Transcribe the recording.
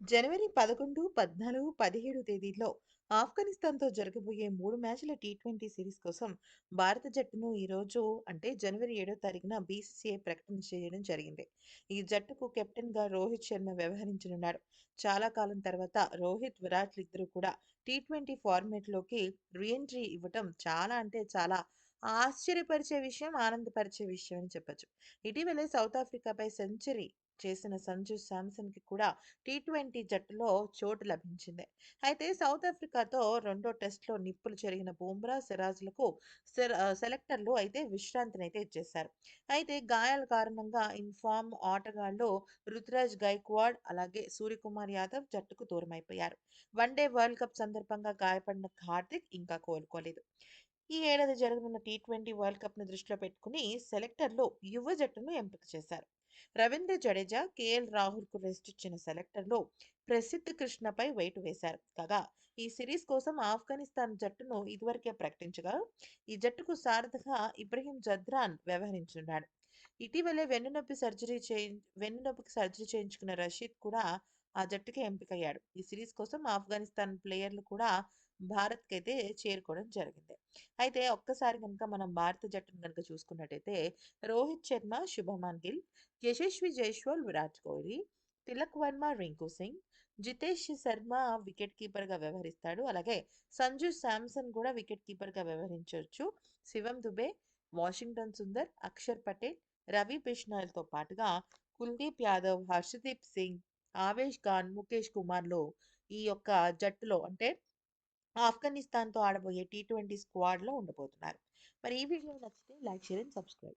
జనవరి 11, 14, 17 తేదీల్లో ఆఫ్ఘనిస్తాన్‌తో జరగబోయే మూడు మ్యాచ్‌ల టీ20 సిరీస్ కోసం భారత జట్టును ఈరోజు అంటే జనవరి ఏడో తారీఖున బీసీసీఐ ప్రకటన చేయడం జరిగింది. ఈ జట్టుకు కెప్టెన్‌గా రోహిత్ శర్మ వ్యవహరించనున్నాడు. చాలా కాలం తర్వాత రోహిత్, విరాట్‌లిద్దరూ కూడా టీ20 ఫార్మాట్‌లోకి రీ ఎంట్రీ ఇవ్వటం చాలా అంటే చాలా ఆశ్చర్యపరిచే విషయం, ఆనందపరిచే విషయం అని చెప్పొచ్చు. ఇటీవలే సౌత్ ఆఫ్రికాపై సెంచరీ చేసిన సంజు శాంసన్‌కి కూడా టీ20 జట్టులో చోటు లభించింది. అయితే సౌత్ ఆఫ్రికాతో రెండో టెస్ట్‌లో నిప్పులు జరిగిన బూమ్రా సిరాజ్‌లకు సెర్ సెలెక్టర్లు అయితే విశ్రాంతినైతే ఇచ్చేశారు. అయితే గాయాల కారణంగా ఇన్‌ఫార్మ్ ఆటగాళ్ళు రుతురాజ్ గైక్వాడ్, అలాగే సూర్యకుమార్ యాదవ్ జట్టుకు దూరమైపోయారు. వన్డే వరల్డ్ కప్ సందర్భంగా గాయపడిన కార్తిక్ ఇంకా కోలుకోలేదు. ఈ ఏడాది జరగనున్న టీ20 వరల్డ్ కప్‌ను దృష్టిలో పెట్టుకుని సెలెక్టర్లు యువ జట్టును ఎంపిక చేశారు. రవీంద్ర జడేజా, కేఎల్ రాహుల్‌కు రెస్ట్ ఇచ్చిన సెలెక్టర్లో ప్రసిద్ధ్ కృష్ణపై వెయిట్ వేశారు. కాగా ఈ సిరీస్ కోసం ఆఫ్ఘనిస్తాన్ జట్టును ఇదివరకే ప్రకటించగా, ఈ జట్టుకు సారథిగా ఇబ్రహీం జద్రాన్ వ్యవహరించున్నాడు ఇటీవలే వెన్నునొప్పి సర్జరీ చేయి వెన్నునొప్పికి సర్జరీ చేయించుకున్న రషీద్ కూడా ఆ జట్టుకి ఎంపికయ్యాడు. ఈ సిరీస్ కోసం ఆఫ్ఘనిస్తాన్ ప్లేయర్లు కూడా భారత్‌కైతే చేరుకోవడం జరిగింది. అయితే ఒక్కసారి కనుక మనం భారత జట్టును కనుక చూసుకున్నట్టయితే రోహిత్ శర్మ, శుభమన్ గిల్, యశస్వి జైస్వాల్, విరాట్ కోహ్లీ, తిలక్ వర్మ, రింకు సింగ్, జితేష్ శర్మ వికెట్ కీపర్‌గా వ్యవహరిస్తాడు. అలాగే సంజు శాంసన్ కూడా వికెట్ కీపర్‌గా వ్యవహరించవచ్చు శివం దుబే, వాషింగ్టన్ సుందర్, అక్షర్ పటేల్, రవి బిష్నాయల్తో పాటుగా కుల్దీప్ యాదవ్, హర్షదీప్ సింగ్, ఆవేష్ ఖాన్, ముఖేష్ కుమార్‌లు ఈ యొక్క జట్టులో అంటే ఆఫ్ఘనిస్తాన్‌తో ఆడబోయే టీ20 స్క్వాడ్‌లో ఉండబోతున్నారు. మరి ఈ వీడియో నచ్చితే లైక్, షేర్ అండ్ సబ్స్క్రైబ్.